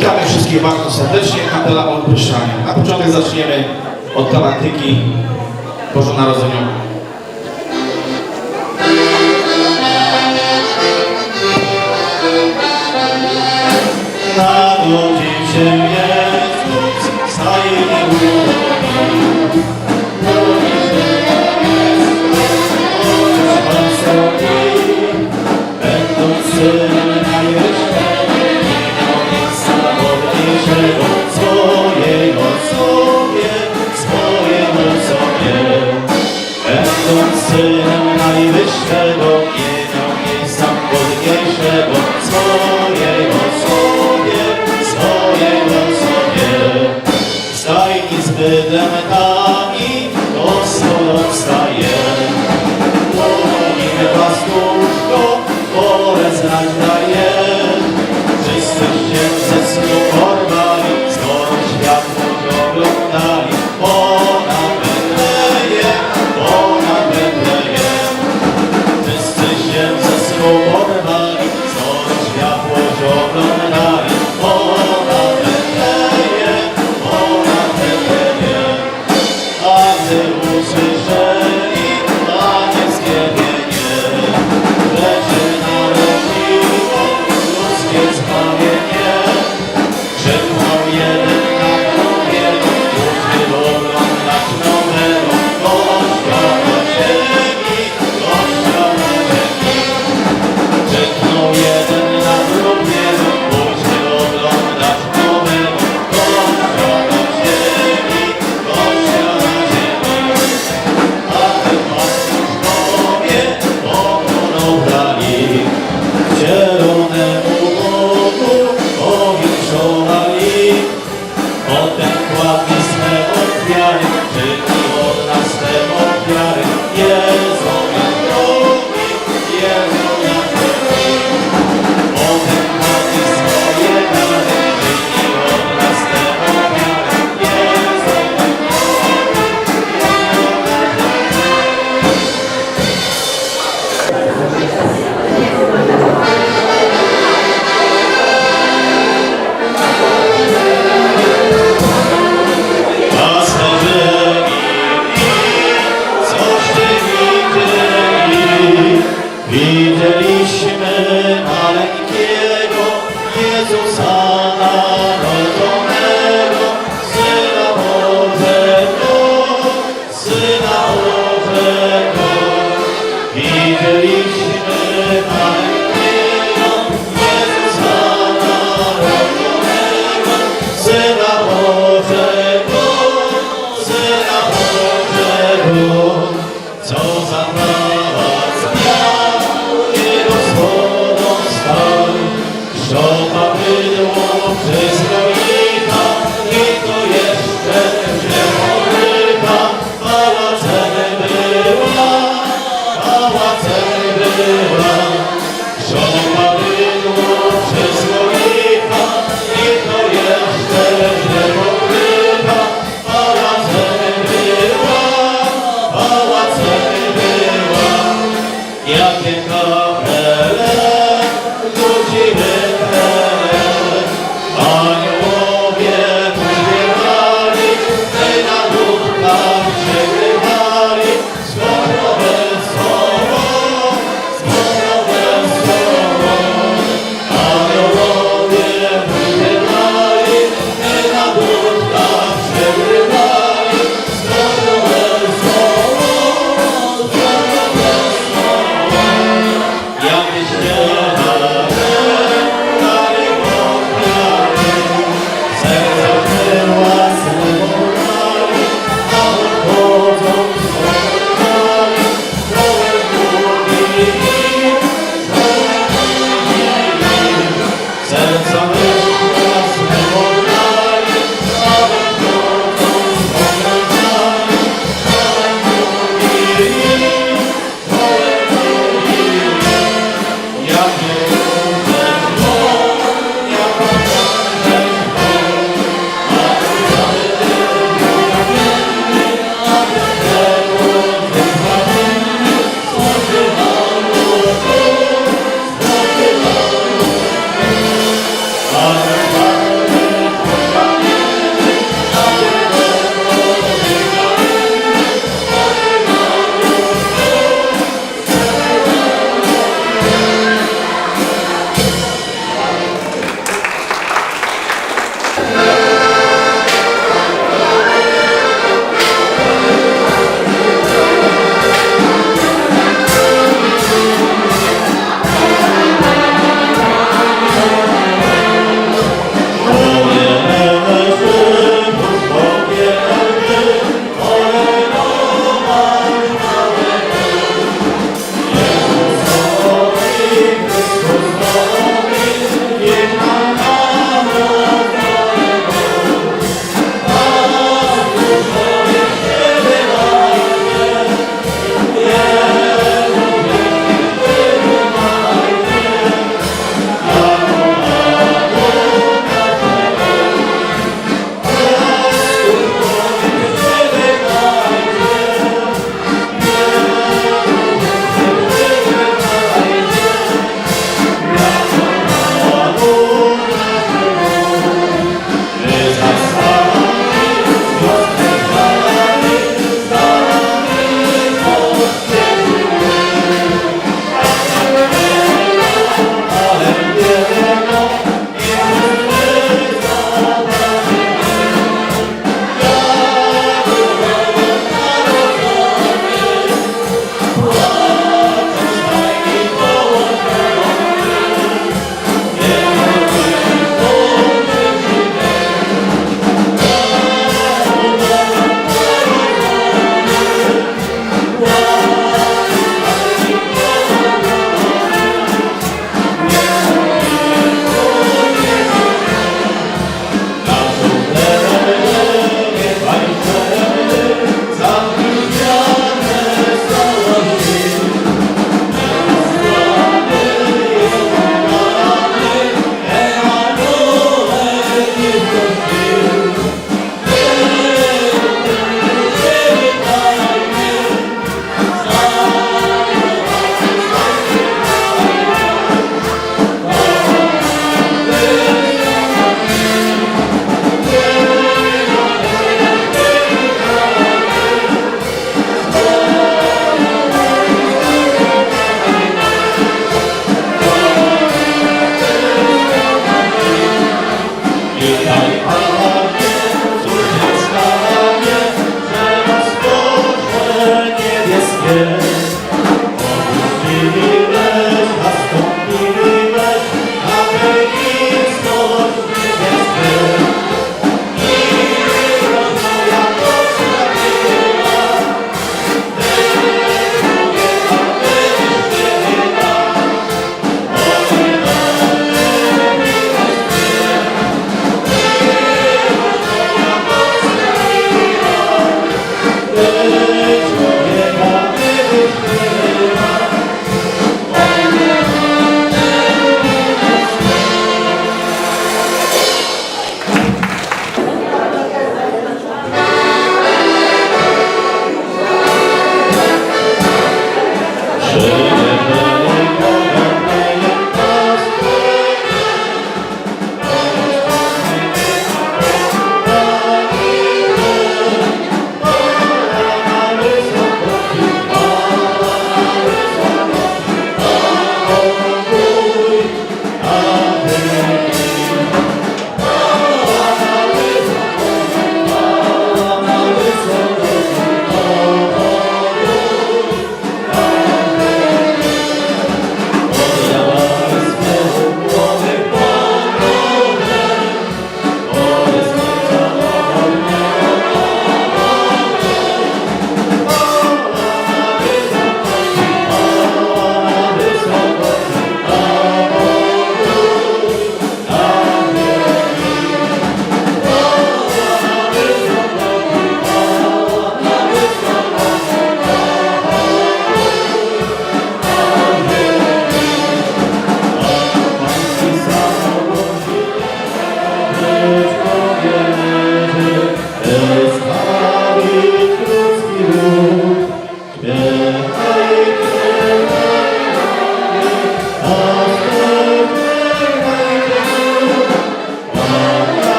Witamy wszystkich bardzo serdecznie, kapela Olbryszania. Na początek zaczniemy od galaktyki Bożonarodzeniową. Na godzinie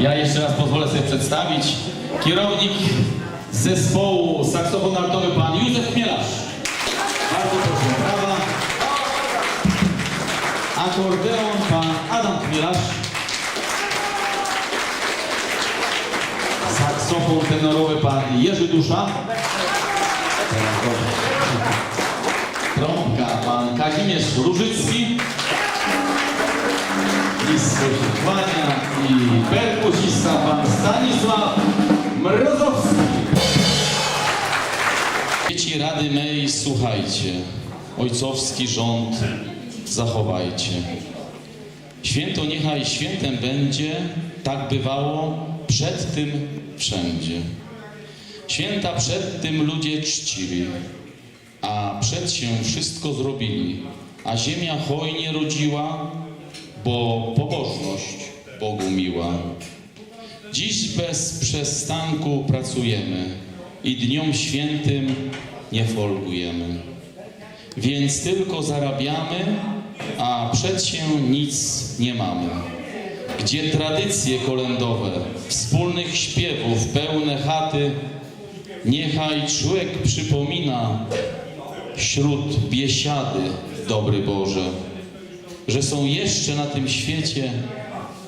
Ja jeszcze raz pozwolę sobie przedstawić kierownik zespołu saksofon altowy pan Józef Chmielarz. Bardzo proszę, brawa. Akordeon pan Adam Chmielarz. Saksofon tenorowy pan Jerzy Dusza. Trąbka pan Kazimierz Różycki. Nisko się kłania i perkusista pan Stanisław Mrozowski. Dzieci Rady mej, słuchajcie, ojcowski rząd zachowajcie. Święto niechaj świętem będzie, tak bywało przed tym wszędzie. Święta przed tym ludzie czcili, a przed się wszystko zrobili, a ziemia hojnie rodziła, bo pobożność Bogu miła. Dziś bez przestanku pracujemy i dniom świętym nie folgujemy. Więc tylko zarabiamy, a przed się nic nie mamy. Gdzie tradycje kolędowe, wspólnych śpiewów, pełne chaty, niechaj człowiek przypomina wśród biesiady, dobry Boże, że są jeszcze na tym świecie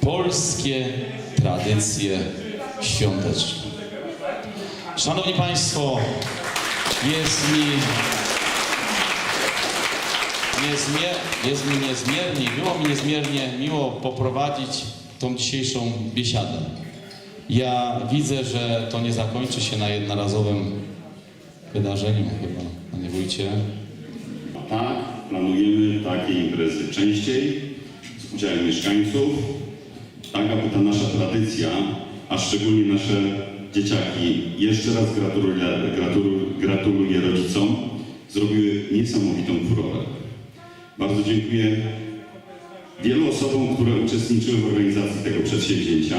polskie tradycje świąteczne. Szanowni Państwo, jest mi niezmier- jest mi niezmiernie, było mi niezmiernie miło poprowadzić tą dzisiejszą biesiadę. Ja widzę, że to nie zakończy się na jednorazowym wydarzeniu chyba, wójcie. Tak, planujemy takie imprezy. Częściej z udziałem mieszkańców, tak aby ta nasza tradycja, a szczególnie nasze dzieciaki, jeszcze raz gratuluję, gratuluję, gratuluję rodzicom, zrobiły niesamowitą furorę. Bardzo dziękuję wielu osobom, które uczestniczyły w organizacji tego przedsięwzięcia.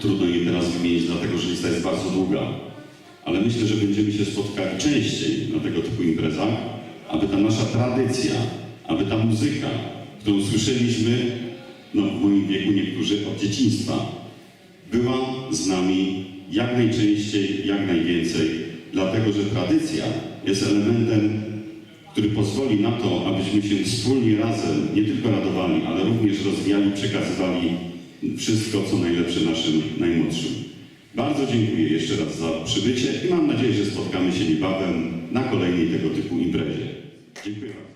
Trudno je teraz wymienić, dlatego że lista jest bardzo długa ale myślę, że będziemy się spotkali częściej na tego typu imprezach, aby ta nasza tradycja, aby ta muzyka, którą słyszeliśmy, no w moim wieku niektórzy od dzieciństwa, była z nami jak najczęściej, jak najwięcej, dlatego że tradycja jest elementem, który pozwoli na to, abyśmy się wspólnie razem nie tylko radowali, ale również rozwijali, przekazywali wszystko, co najlepsze naszym najmłodszym. Bardzo dziękuję jeszcze raz za przybycie i mam nadzieję, że spotkamy się niebawem na kolejnej tego typu imprezie. Dziękuję bardzo.